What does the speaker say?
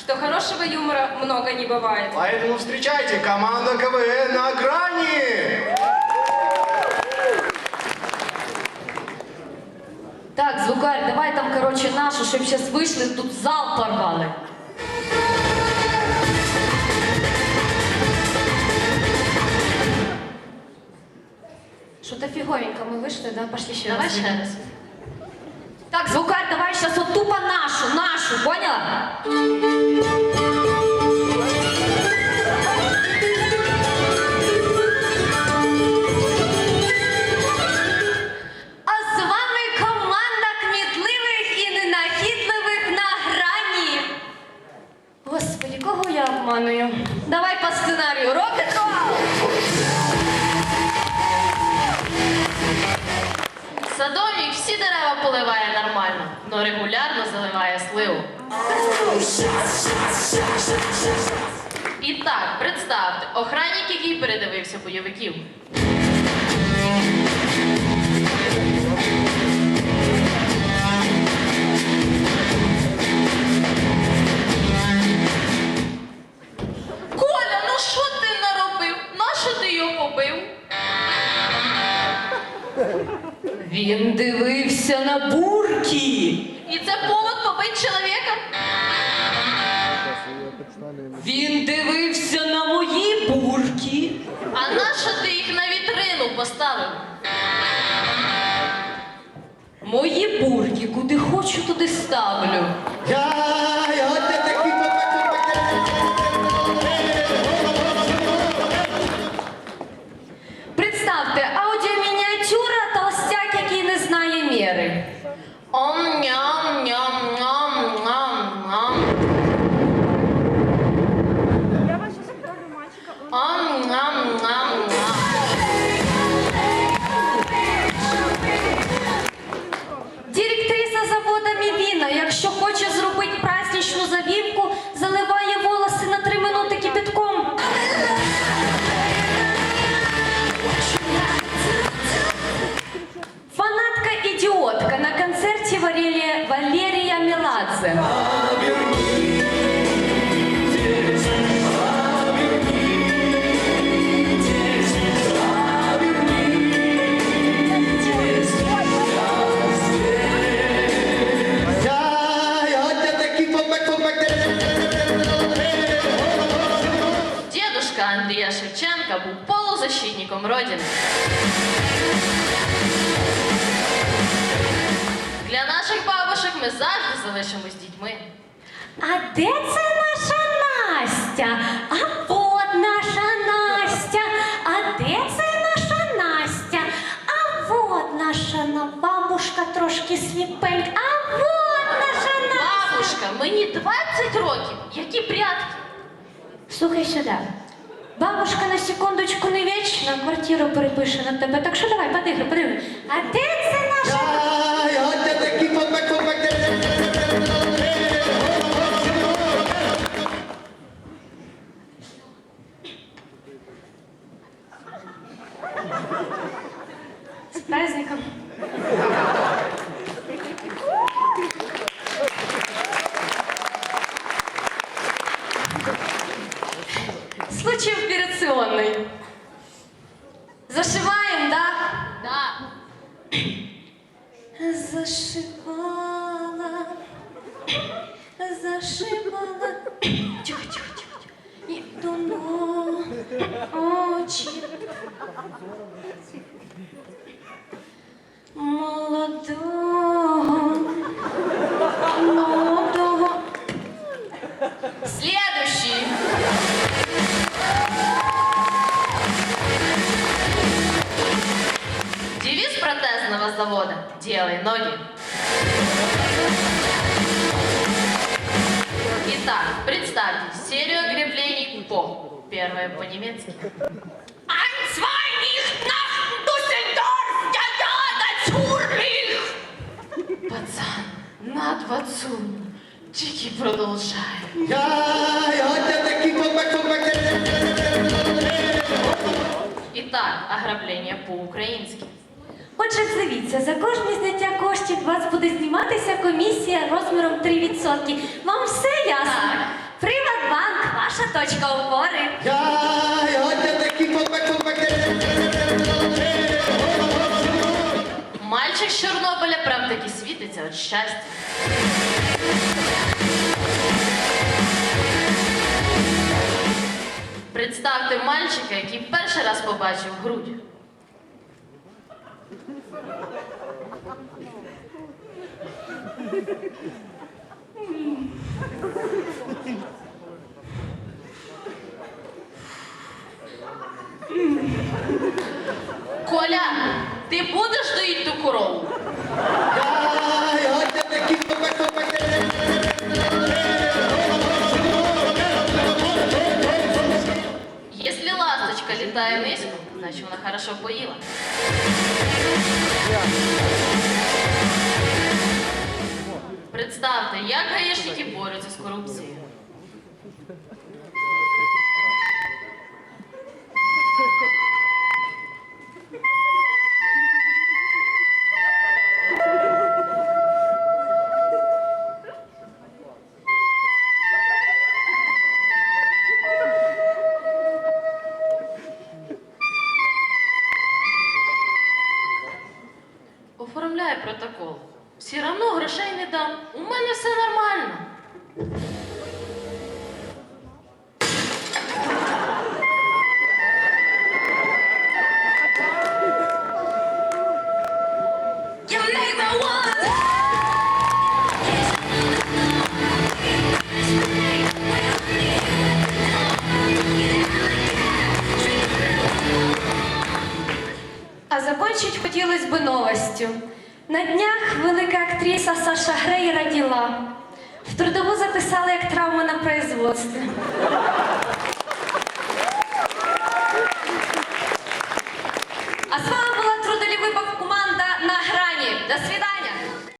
что хорошего юмора много не бывает. Поэтому встречайте, команда КВН на грани! Так, звукарь, давай там, короче, нашу, щоб зараз вийшли, тут зал порвали. Что-то фиговенько мы вышли, да? Пошли еще Давай раз. ще раз. Так, звукарь, давай сейчас вот тупо нашу, нашу, поняла? Садовник всі дерева поливає нормально, но регулярно заливає сливу. І так, представте, охранник, який передивився бойовиків. Він дивився на бурки. І це повод побити чоловіка? Він дивився на мої бурки. А нащо ти їх на вітрину поставив? Мої бурки, куди хочу, туди ставлю. Я, Рафаэль Дедушка Андрія Шевченка був полузащитником родини. Ми завжди залишимось дітьми. А де це наша Настя? А от наша Настя. А де це наша Настя? А от наша на- бабушка трошки сліпенька. А от наша Настя. Бабушка, мені 20 років. Які прятки? Слухай сюди. Бабушка на секундочку не вічна, квартиру перепише на тебе. Так що давай, подигри, подигри. А де це наша? Случай операционный. Зашиваем, да? Да. Зашивала, зашивала. Тихо, тихо, тихо. І до ночі. Молодого, молодого. Следующий. «Делай ноги». Итак, представьте серию огреблений по. Первое по-немецки. Ein, zwei, nicht nach Düsseldorf, ja, ja, natürlich! Пацан, на двадцун. Тільки продовжай. Я, я, я Отже, дивіться, за кожне зняття коштів у вас буде зніматися комісія розміром 3%. Вам все ясно? Так. банк, ваша точка опори. Яй, от я такі Мальчик з Чорнобиля прям таки світиться від щастя. Представте мальчика, який перший раз побачив грудь. Коля, ти будеш доїти ту корову? Яй, от я такі летает низко, значит вона хорошо поїла. Представте, як гаїшники борються з корупцією. Все равно грошей не дам. У мене все нормально. А закончить хотелось бы новостью. На днях велика актриса Саша Грей родила. В трудову записали як травма на производстві.